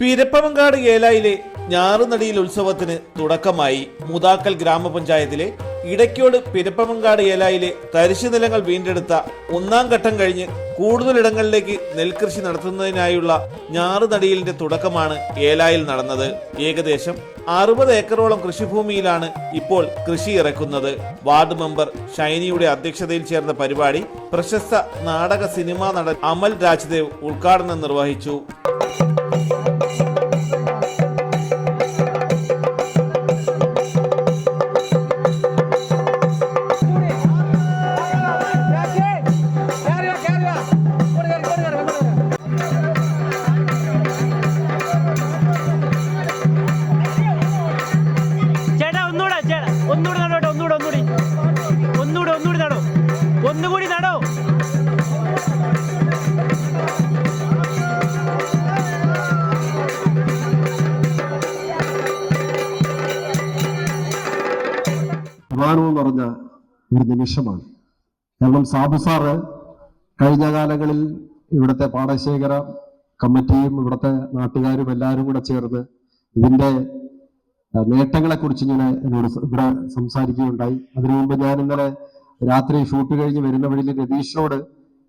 പിരപ്പമങ്കാട് ഏലായിലെ ഞാറുനടിയിൽ ഉത്സവത്തിന് തുടക്കമായി മുതാക്കൽ ഗ്രാമപഞ്ചായത്തിലെ ഇടയ്ക്കോട് പിരപ്പമങ്കാട് ഏലായിലെ തരിശു നിലങ്ങൾ വീണ്ടെടുത്ത ഒന്നാം ഘട്ടം കഴിഞ്ഞ് കൂടുതലിടങ്ങളിലേക്ക് നെൽകൃഷി നടത്തുന്നതിനായുള്ള ഞാറുനടിയിലിന്റെ തുടക്കമാണ് ഏലായിൽ നടന്നത്. ഏകദേശം അറുപത് ഏക്കറോളം കൃഷിഭൂമിയിലാണ് ഇപ്പോൾ കൃഷി ഇറക്കുന്നത്. വാർഡ് മെമ്പർ ഷൈനിയുടെ അധ്യക്ഷതയിൽ ചേർന്ന പരിപാടി പ്രശസ്ത നാടക സിനിമാ നടൻ അമൽ രാജ്ദേവ് ഉദ്ഘാടനം നിർവഹിച്ചു. അഭിമാനവും നിറഞ്ഞ ഒരു നിമിഷമാണ്. കാരണം സാബു സാറ് കഴിഞ്ഞ കാലങ്ങളിൽ ഇവിടുത്തെ പാടശേഖര കമ്മിറ്റിയും ഇവിടുത്തെ നാട്ടുകാരും എല്ലാവരും കൂടെ ചേർന്ന് ഇതിന്റെ നേട്ടങ്ങളെ കുറിച്ച് ഇങ്ങനെ എന്നോട് ഇവിടെ സംസാരിക്കുകയുണ്ടായി. അതിനു മുമ്പ് ഞാൻ ഇന്നലെ രാത്രി ഷൂട്ട് കഴിഞ്ഞ് വരുന്ന വഴിയിൽ രതീഷിനോട്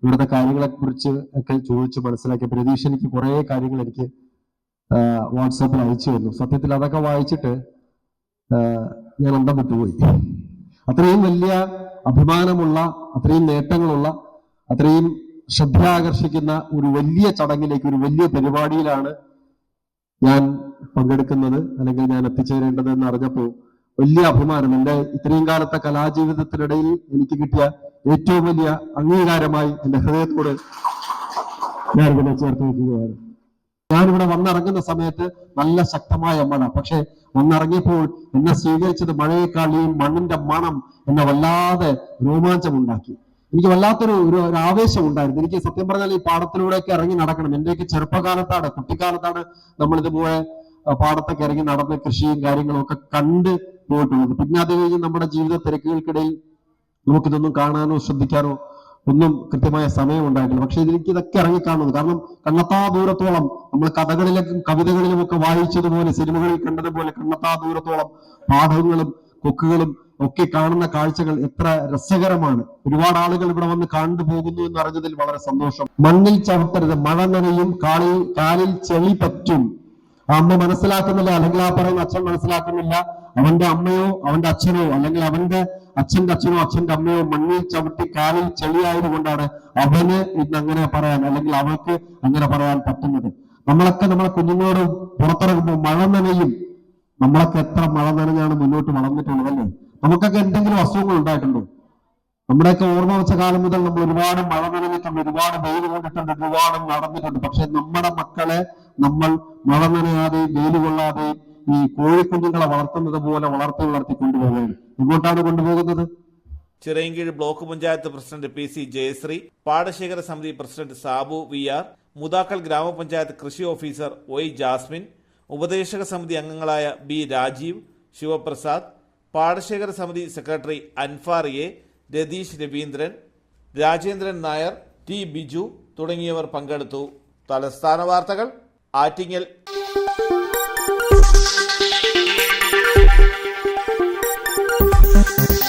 ഇവിടുത്തെ കാര്യങ്ങളെ കുറിച്ച് ഒക്കെ ചോദിച്ച് മനസ്സിലാക്കിയപ്പോൾ രതീഷ് എനിക്ക് കുറേ കാര്യങ്ങൾ എനിക്ക് വാട്സാപ്പിൽ അയച്ചു തന്നു. സത്യത്തിൽ അതൊക്കെ വായിച്ചിട്ട് ഞാൻ അന്തം വിട്ടുപോയി. അത്രയും വലിയ അഭിമാനമുള്ള അത്രയും നേട്ടങ്ങളുള്ള അത്രയും ശ്രദ്ധയാകർഷിക്കുന്ന ഒരു വലിയ ചടങ്ങിലേക്ക് ഒരു വലിയ പരിപാടിയിലാണ് ഞാൻ പങ്കെടുക്കുന്നത് അല്ലെങ്കിൽ ഞാൻ എത്തിച്ചേരേണ്ടത് എന്ന് അറിഞ്ഞപ്പോൾ വലിയ അഭിമാനം. എന്റെ ഇത്രയും കാലത്തെ കലാജീവിതത്തിനിടയിൽ എനിക്ക് കിട്ടിയ ഏറ്റവും വലിയ അംഗീകാരമായി എന്റെ ഹൃദയത്തോട് ഞാൻ ഇതിനെ ചേർത്ത് വയ്ക്കുകയാണ്. ഞാനിവിടെ വന്നിറങ്ങുന്ന സമയത്ത് നല്ല ശക്തമായ മഴ പക്ഷെ വന്നിറങ്ങിയപ്പോൾ എന്നെ സ്വീകരിച്ചത് മഴയേക്കാൾ ഈ മണ്ണിന്റെ മണം എന്നെ വല്ലാതെ രോമാഞ്ചമുണ്ടാക്കി. എനിക്ക് വല്ലാത്തൊരു ഒരു ഒരു ആവേശം ഉണ്ടായിരുന്നു എനിക്ക് സത്യം പറഞ്ഞാൽ ഈ പാടത്തിലൂടെയൊക്കെ ഇറങ്ങി നടക്കണം. എന്റെയൊക്കെ ചെറുപ്പകാലത്താണ് കുട്ടിക്കാലത്താണ് നമ്മൾ ഇതുപോലെ പാടത്തൊക്കെ ഇറങ്ങി നടന്ന് കൃഷിയും കാര്യങ്ങളും ഒക്കെ കണ്ട് പോയിട്ടുള്ളത്. പിന്നെ അത് കഴിഞ്ഞ് നമ്മുടെ ജീവിത തിരക്കുകൾക്കിടയിൽ നമുക്കിതൊന്നും കാണാനോ ശ്രദ്ധിക്കാനോ ഒന്നും കൃത്യമായ സമയം ഉണ്ടായിട്ടില്ല. പക്ഷെ ഇതിലേക്ക് ഇതൊക്കെ ഇറങ്ങിക്കാണുന്നത് കാരണം കണ്ണത്താ ദൂരത്തോളം നമ്മൾ കഥകളിലും കവിതകളിലും ഒക്കെ വായിച്ചതുപോലെ സിനിമകളിൽ കണ്ടതുപോലെ കണ്ണത്താ ദൂരത്തോളം പാഠങ്ങളും കൊക്കുകളും ഒക്കെ കാണുന്ന കാഴ്ചകൾ എത്ര രസകരമാണ്. ഒരുപാട് ആളുകൾ ഇവിടെ വന്ന് കണ്ടു പോകുന്നു എന്ന് അറിഞ്ഞതിൽ വളരെ സന്തോഷം. മണ്ണിൽ ചവിട്ടരുത് മഴ നനയും കാളിൽ കാലിൽ ചെളി പറ്റും. അമ്മ മനസ്സിലാക്കുന്നില്ല അല്ലെങ്കിൽ ആ പറയുന്ന അച്ഛൻ മനസ്സിലാക്കുന്നില്ല. അവന്റെ അമ്മയോ അവന്റെ അച്ഛനോ അല്ലെങ്കിൽ അവന്റെ അച്ഛന്റെ അച്ഛനോ അച്ഛന്റെ അമ്മയോ മണ്ണിൽ ചവിട്ടി കാലിൽ ചെളിയായതുകൊണ്ടാണ് അവന് ഇന്ന് അങ്ങനെ പറയാൻ അല്ലെങ്കിൽ അവൾക്ക് അങ്ങനെ പറയാൻ പറ്റുന്നത്. നമ്മളൊക്കെ നമ്മളെ കുഞ്ഞുങ്ങളോട് പുറത്തിറങ്ങുമ്പോൾ മഴ നനയും. നമ്മളൊക്കെ എത്ര മഴ നനഞ്ഞാണ് മുന്നോട്ട് വളർന്നിട്ടുള്ളത് അല്ലേ? നമുക്കൊക്കെ എന്തെങ്കിലും അസുഖങ്ങൾ ഉണ്ടായിട്ടുണ്ടോ? നമ്മുടെയൊക്കെ ഓർമ്മ വെച്ച കാലം മുതൽ നമ്മൾ ഒരുപാട് മഴ നനഞ്ഞിട്ടുണ്ട് ഒരുപാട് വെയിൽ കൊണ്ടിട്ടുണ്ട് ഒരുപാട് നടന്നിട്ടുണ്ട്. പക്ഷെ നമ്മുടെ മക്കളെ നമ്മൾ മഴ നനയാതെയും വെയിൽ കൊള്ളാതെയും ഈ കോഴിക്കുഞ്ഞുങ്ങളെ വളർത്തുന്നത് പോലെ വളർത്തി വളർത്തി കൊണ്ടുപോവുകയാണ്. എങ്ങോട്ടാണ് കൊണ്ടുപോകുന്നത്? Chirayinkeezhu block panchayat president P C Jayasree പാടശേഖര സമിതി president Sabu V R Muthakkal ഗ്രാമപഞ്ചായത്ത് കൃഷി ഓഫീസർ ഒയ് ജാസ്മിൻ ഉപദേശക സമിതി അംഗങ്ങളായ ബി രാജീവ് ശിവപ്രസാദ് പാടശേഖര സമിതി secretary Anfar A Ratheesh Raveendran Rajendran Nair T Biju തുടങ്ങിയവർ പങ്കെടുത്തു. തലസ്ഥാന വാർത്തകൾ ആറ്റിങ്ങൽ.